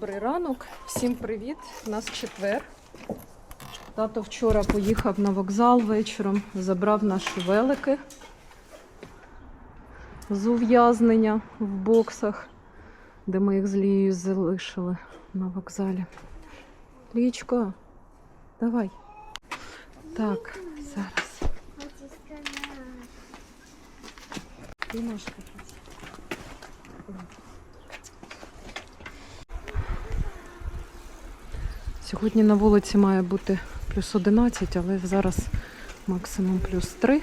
Добрий ранок, всім привіт. У нас четвер. Тато вчора поїхав на вокзал вечором, забрав наші велики з ув'язнення в боксах, де ми їх з Лією залишили на вокзалі. Лічко, давай. Так, зараз. Ти ножки. Сьогодні на вулиці має бути плюс 11, але зараз максимум плюс 3.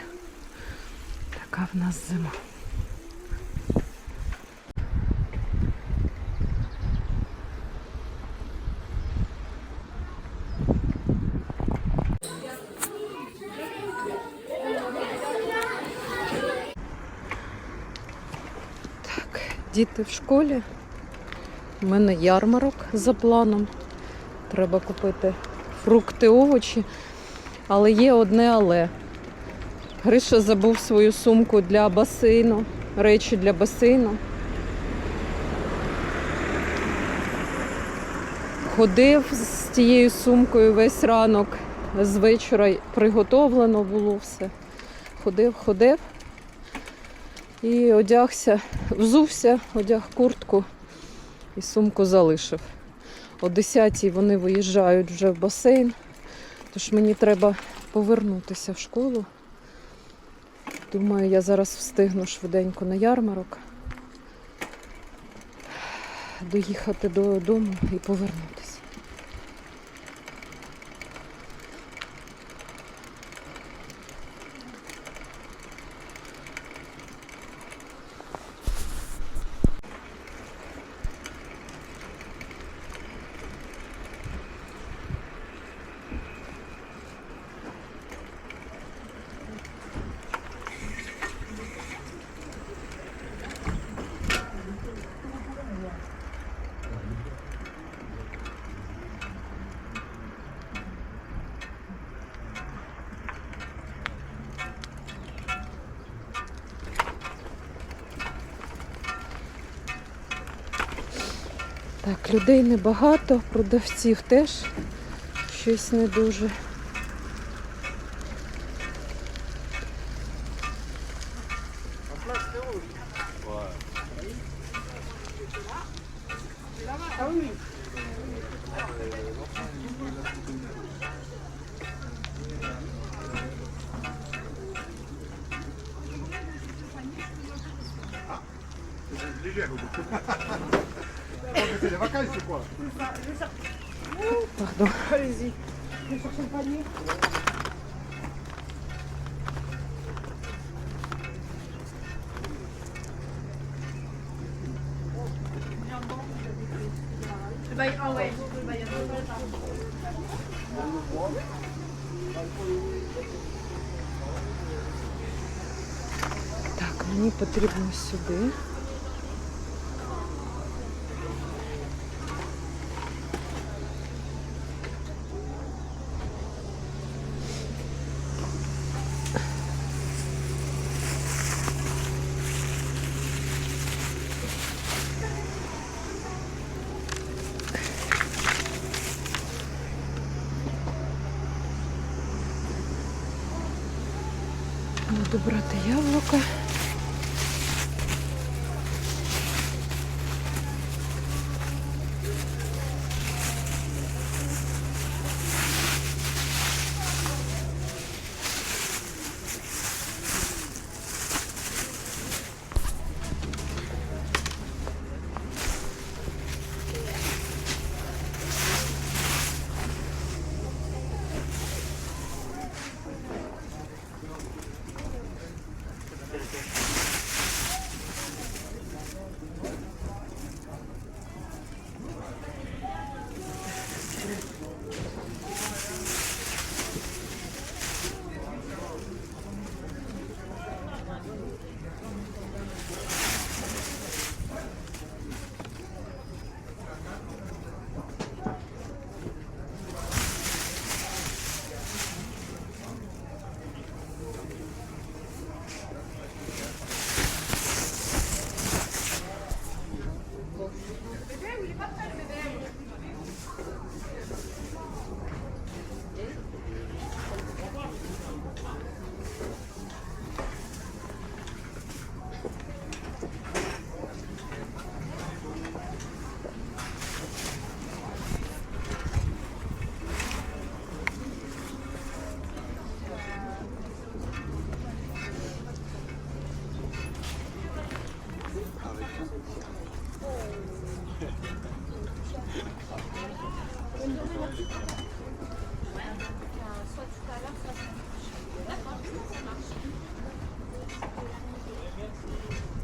Така в нас зима. Так, діти в школі. У мене ярмарок за планом. Треба купити фрукти, овочі. Але є одне але. Гриша забув свою сумку для басейну, речі для басейну. Ходив з тією сумкою весь ранок, з вечора приготовлено було все. Ходив, ходив і одягся, взувся, одяг куртку і сумку залишив. О 10-й вони виїжджають вже в басейн, тож мені треба повернутися в школу. Думаю, я зараз встигну швиденько на ярмарок, доїхати додому і повернутися. Так, людей небагато, продавців теж щось не дуже. Pardon. Allez-y. Je vais chercher le panier. Ah ouais, Так, мені потрібно сюди.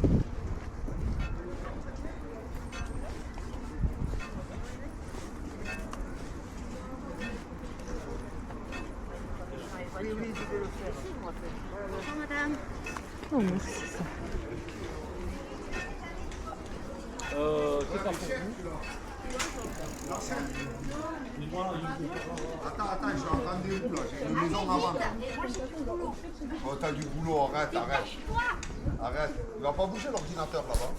Bonjour madame. Oh merci ça. Euh, c'est un pour vous. Attends, attends, j'ai entendu vous là, j'ai une maison à vendre. Oh, t'as du boulot, arrête, arrête. Arrête. Il va pas bouger l'ordinateur là-bas.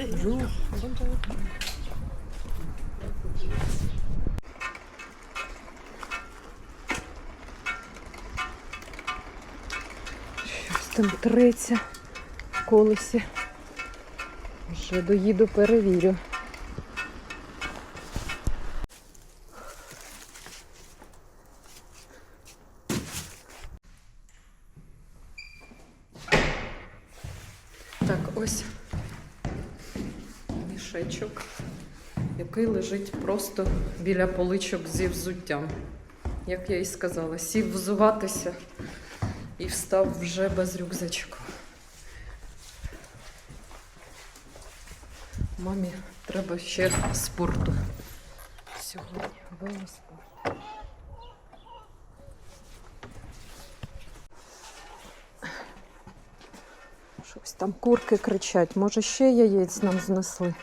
Bonjour. Щось там треться в колесі. Вже доїду, перевірю. Так, ось мішечок, який лежить просто біля поличок зі взуттям. Як я і сказала, сів взуватися і встав вже без рюкзачка. Мамі треба ще спорту. Сьогодні велоспорт. Щось там курки кричать. Може, ще яєць нам знесли.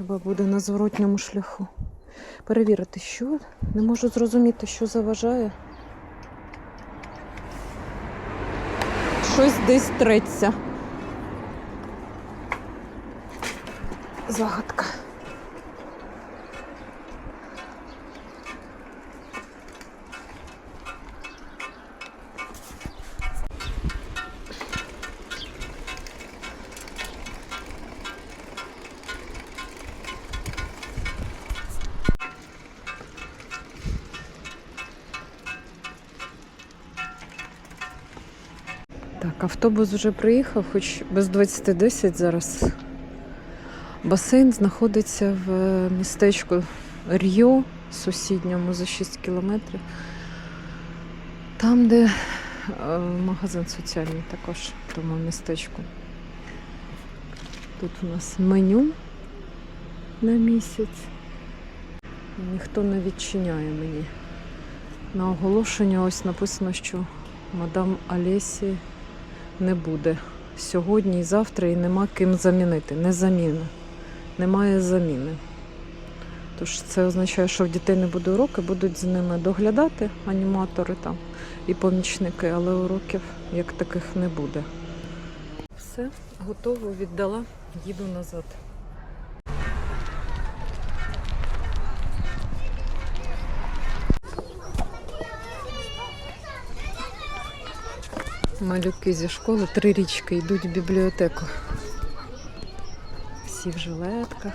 Треба буде на зворотньому шляху. Перевірити, що. Не можу зрозуміти, що заважає. Щось десь треться. Загадка. Так, автобус вже приїхав, хоч без 20.10 зараз. Басейн знаходиться в містечку Р'йо, сусідньому за 6 кілометрів. Там, де е, магазин соціальний також в тому містечку. Тут у нас меню на місяць. Ніхто не відчиняє мені. На оголошення ось написано, що мадам Олесі не буде сьогодні і завтра, і нема ким замінити. Не заміна. Немає заміни. Тож це означає, що в дітей не буде уроки, будуть з ними доглядати аніматори там і помічники, але уроків як таких не буде. Все, готово, віддала, їду назад. Малюки зі школи три річки йдуть в бібліотеку. Всі в жилетках.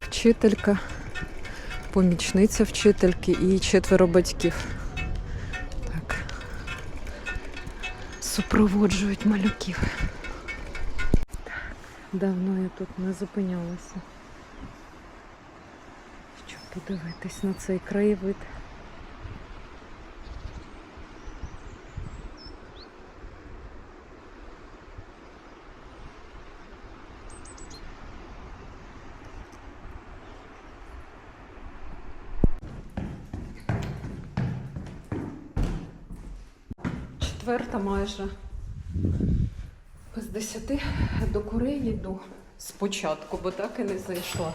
Вчителька, помічниця вчительки і четверо батьків. Так. Супроводжують малюків. Давно я тут не зупинялася. Подивитись на цей краєвид. Четверта майже. Без десяти до курей йду спочатку, бо так і не зайшла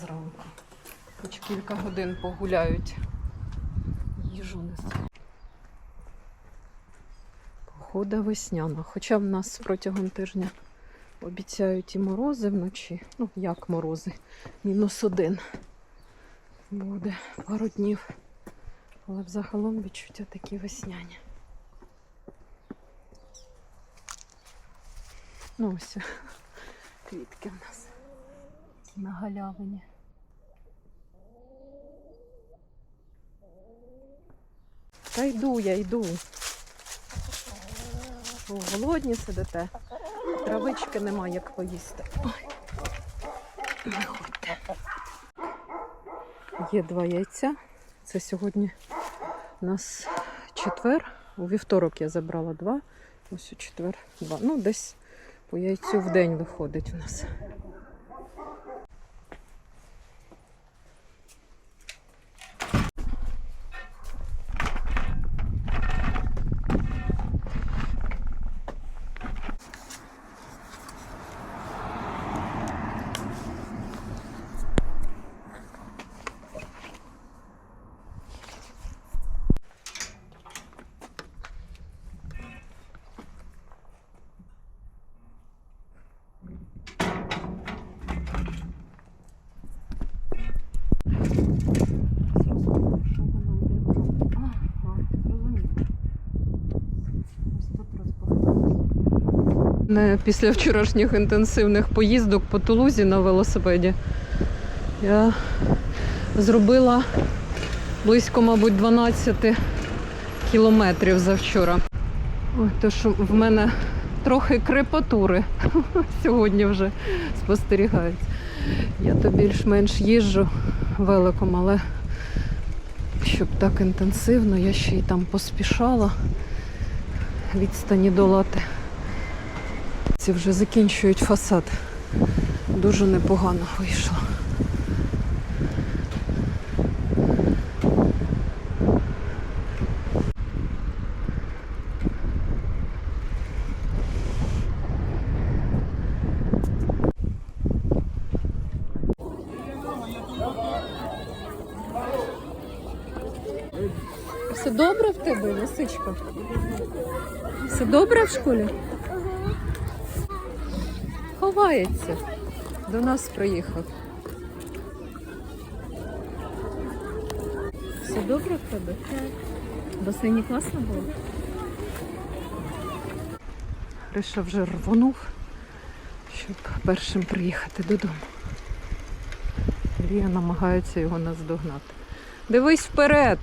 зранку. Хоч кілька годин погуляють. Їжу несу. Погода весняна. Хоча в нас протягом тижня обіцяють і морози вночі. Ну, як морози? Мінус один буде пару днів. Але взагалом відчуття такі весняні. Ну ось квітки в нас на галявині. Та йду, я йду. О, голодні сидите. Травички нема як поїсти. Ой. Є два яйця. Це сьогодні у нас четвер. У вівторок я забрала два. Ось у четвер два. Ну, десь по яйцю в день виходить у нас. Не після вчорашніх інтенсивних поїздок по Тулузі на велосипеді я зробила близько, мабуть, 12 кілометрів завчора. Ой, то що в мене трохи крепатури сьогодні вже спостерігають. Я то більш-менш їжджу великом, але щоб так інтенсивно, я ще й там поспішала відстані долати. Ці вже закінчують фасад. Дуже непогано вийшло. Все добре в тебе, лисичка? Все добре в школі? Ховається. До нас приїхав. Все добре в тебе? Так. Басейні класно було? Гриша вже рвонув, щоб першим приїхати додому. Лія намагається його наздогнати. Дивись вперед!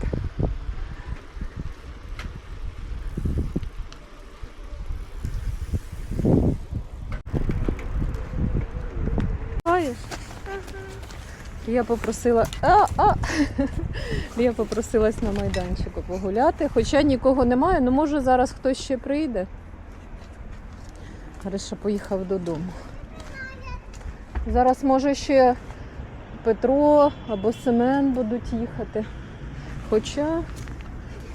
Я попросила. А, а! Я попросилась на майданчику погуляти, хоча нікого немає, ну може зараз хтось ще прийде. Гриша поїхав додому. Зараз може ще Петро або Семен будуть їхати. Хоча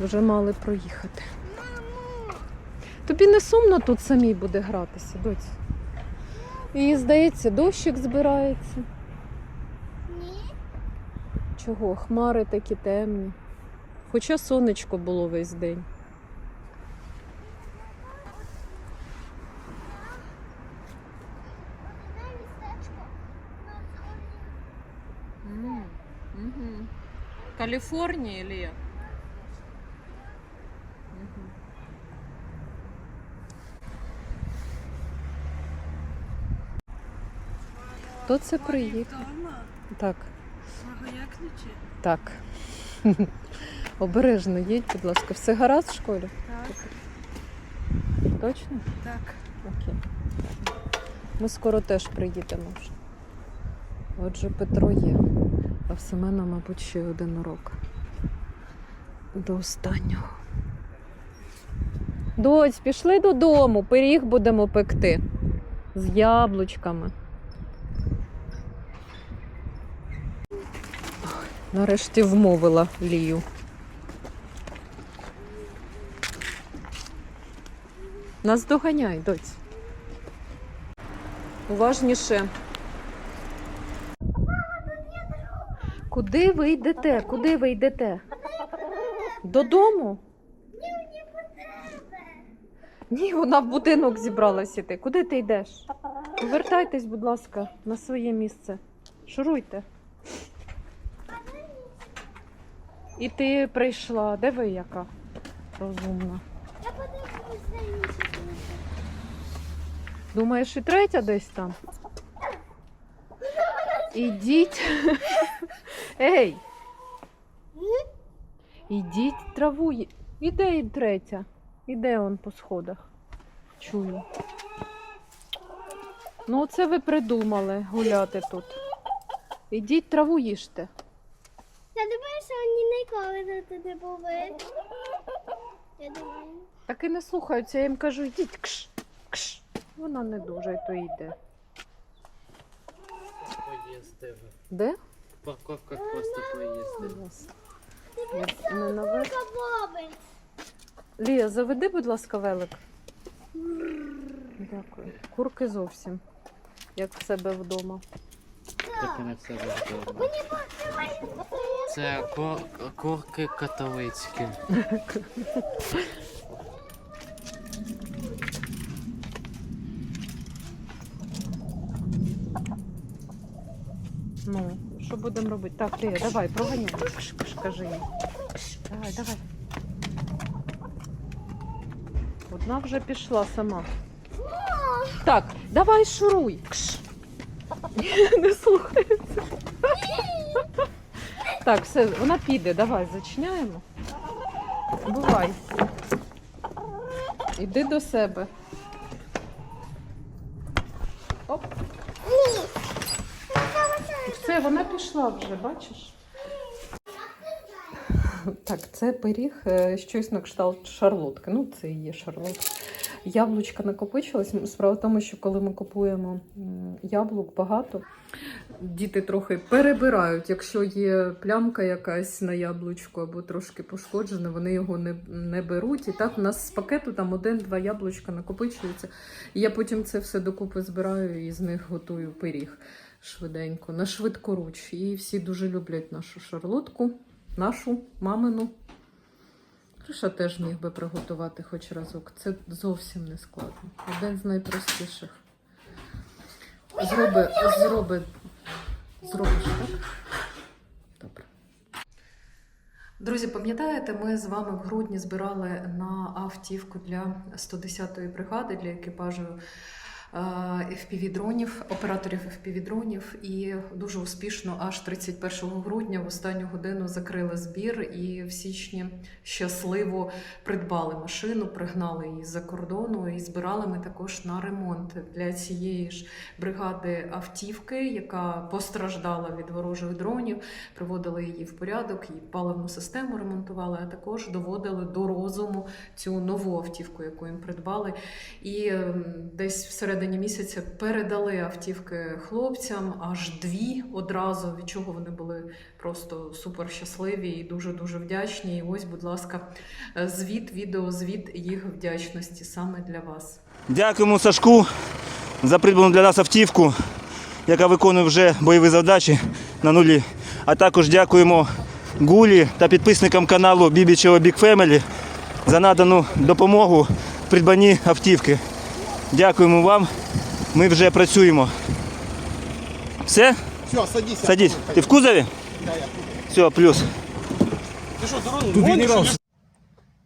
вже мали проїхати. Тобі не сумно тут самій буде гратися, доць? І здається, дощик збирається. Чого? Хмари такі темні. Хоча сонечко було весь день. Зорі. Каліфорнія, Лія? Хто це приїхав? Так, Ключі? так. Обережно їдь, будь ласка. Все гаразд в школі? Так, Точно? так. Окей. Ми скоро теж приїдемо вже. Отже, Петро є. А в Семена, мабуть, ще один урок. До останнього. Доць, пішли додому, пиріг будемо пекти. З яблучками. Нарешті вмовила Лію. Нас доганяй, доць. Уважніше. Куди ви йдете? Куди ви йдете? Додому? Ні, вона в будинок зібралась іти. Куди ти йдеш? Повертайтесь, будь ласка, на своє місце. Шуруйте. І ти прийшла. Де ви яка? Розумна. Я подивлюсь на інші книги. Думаєш, і третя десь там? Ідіть. Ей! Ідіть траву. Іде і третя. Іде он по сходах. Чую. Ну, оце ви придумали гуляти тут. Ідіть траву їжте. Вони ніколи тут не були. Я думаю. Так і не слухаються, я їм кажу, йдіть кш, кш. Вона не дуже, то йде. Поїздив. Де? Парковка просто поїздив. Я не. Кабобець. Лія, заведи, будь ласка, велик. Дякую. Курки зовсім, як в себе вдома. Так і не все вдома. Це кор- курки католицькі. Ну, що будемо робити? Так, Лія, давай, проганяй. Кажи. Кш, Давай, давай. Одна вже пішла сама. Так, давай шуруй. Кш. Не слухається. Так, все, вона піде, давай, зачиняємо. Бувай. Іди до себе. Оп. Все, вона пішла вже, бачиш? Так, це пиріг, е, щось на кшталт шарлотки. Ну, це і є шарлотка. Яблучка накопичились. Справа в тому, що коли ми купуємо яблук багато, діти трохи перебирають. Якщо є плямка якась на яблучку або трошки пошкоджене, вони його не, не беруть. І так у нас з пакету там один-два яблучка накопичуються. І я потім це все докупи збираю і з них готую пиріг швиденько, на швидкоруч. І всі дуже люблять нашу шарлотку, нашу мамину. Гриша теж міг би приготувати хоч разок. Це зовсім не складно. Один з найпростіших. Зроби, зроби, зробиш, так? Добре. Друзі, пам'ятаєте, ми з вами в грудні збирали на автівку для 110-ї бригади для екіпажу FPV-дронів, операторів FPV-дронів. І дуже успішно аж 31 грудня в останню годину закрили збір і в січні щасливо придбали машину, пригнали її з-за кордону і збирали ми також на ремонт для цієї ж бригади автівки, яка постраждала від ворожих дронів. Приводили її в порядок, і паливну систему ремонтували, а також доводили до розуму цю нову автівку, яку їм придбали. І ем, десь всередині місяця передали автівки хлопцям, аж дві одразу, від чого вони були просто супер щасливі і дуже дуже вдячні. І ось, будь ласка, е, звіт, відеозвіт їх вдячності саме для вас. Дякуємо Сашку за придбану для нас автівку, яка виконує вже бойові завдачі на нулі. А також дякуємо Гулі та підписникам каналу Бібічева Big Family за надану допомогу в придбанні автівки. Дякуємо вам. Ми вже працюємо. Все? Все, садись. Садись. Ти в кузові? Все, плюс.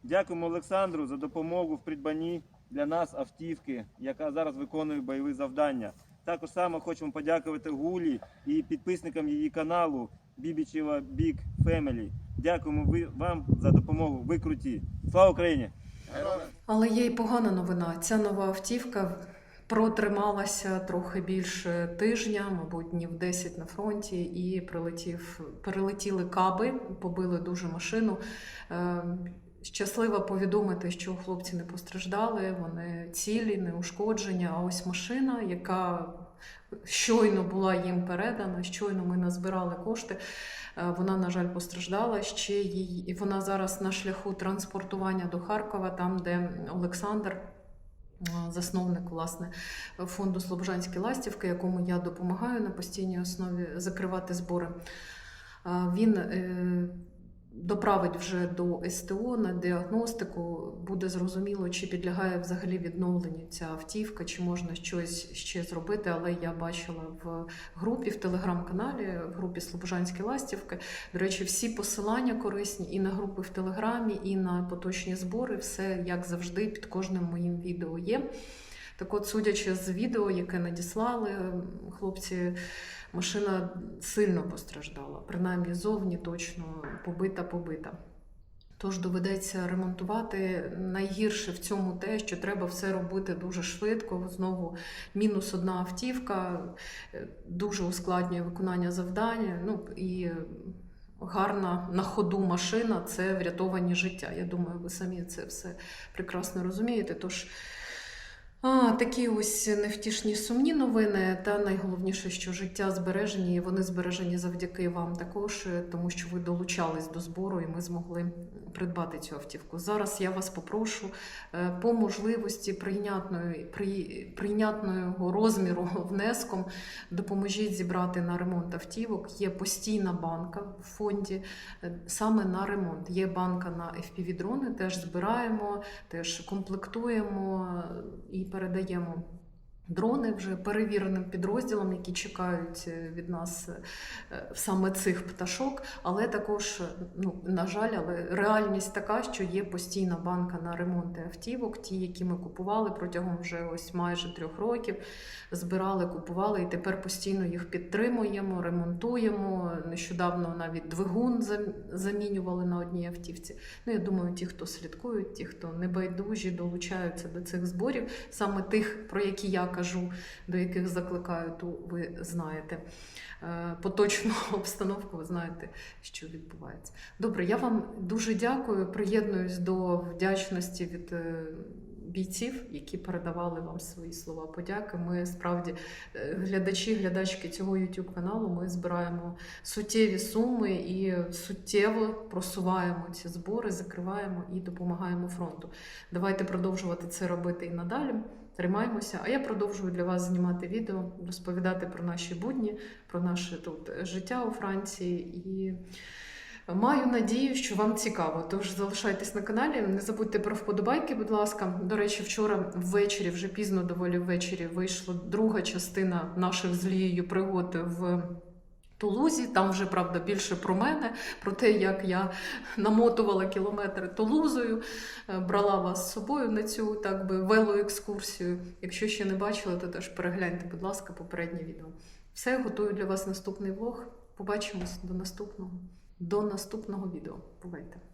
Дякуємо Олександру за допомогу в придбанні для нас автівки, яка зараз виконує бойові завдання. Також саме хочемо подякувати Гулі і підписникам її каналу Бібічева Big Family. Дякуємо вам за допомогу. Ви круті. Слава Україні! Але є й погана новина. Ця нова автівка протрималася трохи більше тижня, мабуть, днів 10 на фронті, і прилетів, перелетіли каби, побили дуже машину. Е, Щаслива повідомити, що хлопці не постраждали, вони цілі, не ушкоджені. А ось машина, яка щойно була їм передана, щойно ми назбирали кошти. е, Вона, на жаль, постраждала. Ще її, і вона зараз на шляху транспортування до Харкова, там, де Олександр е, засновник власне фонду Слобожанські ластівки, якому я допомагаю на постійній основі закривати збори. Е, Він доправить вже до СТО на діагностику, буде зрозуміло, чи підлягає взагалі відновленню ця автівка, чи можна щось ще зробити. Але я бачила в групі в телеграм-каналі, в групі Слобожанські ластівки. До речі, всі посилання корисні і на групи в Телеграмі, і на поточні збори. Все як завжди під кожним моїм відео є. Так от, судячи з відео, яке надіслали хлопці, машина сильно постраждала, принаймні зовні точно побита-побита. Тож доведеться ремонтувати. Найгірше в цьому те, що треба все робити дуже швидко. Знову мінус одна автівка, е, дуже ускладнює виконання завдання. Ну і гарна на ходу машина це врятовані життя. Я думаю, ви самі це все прекрасно розумієте. Тож а, такі ось невтішні сумні новини. Та найголовніше, що життя збережені, і вони збережені завдяки вам також, е, тому що ви долучались до збору, і ми змогли придбати цю автівку. Зараз я вас попрошу е, по можливості прийнятної при, прийнятного розміру внеском допоможіть зібрати на ремонт автівок. Є постійна банка в фонді е, саме на ремонт. Є банка на FPV-дрони, теж збираємо, теж комплектуємо і передаємо. Дрони вже перевіреним підрозділам, які чекають е, від нас е, саме цих пташок, але також, ну на жаль, але реальність така, що є постійна банка на ремонти автівок, ті, які ми купували протягом вже ось майже трьох років, збирали, купували і тепер постійно їх підтримуємо, ремонтуємо. Нещодавно навіть двигун замінювали на одній автівці. Ну я думаю, ті, хто слідкують, ті, хто небайдужі, долучаються до цих зборів, саме тих, про які я кажу, до яких закликаю, то ви знаєте. Е, Поточну обстановку, ви знаєте, що відбувається. Добре, я вам дуже дякую. Приєднуюсь до вдячності від е, бійців, які передавали вам свої слова подяки. Ми справді е, глядачі, глядачки цього YouTube каналу. Ми збираємо суттєві суми і суттєво просуваємо ці збори, закриваємо і допомагаємо фронту. Давайте продовжувати це робити і надалі. Тримаємося. А я продовжую для вас знімати відео, розповідати про наші будні, про наше тут життя у Франції і. Маю надію, що вам цікаво. Тож залишайтесь на каналі. Не забудьте про вподобайки, будь ласка. До речі, вчора ввечері, вже пізно доволі ввечері, вийшла друга частина наших з Лією пригод в Тулузі. Там вже правда більше про мене, про те, як я намотувала кілометри Тулузою, е, брала вас з собою на цю так би велоекскурсію. Якщо ще не бачили, то теж перегляньте, будь ласка, попереднє відео. Все, готую для вас наступний влог. Побачимось до наступного. До наступного відео. Бувайте!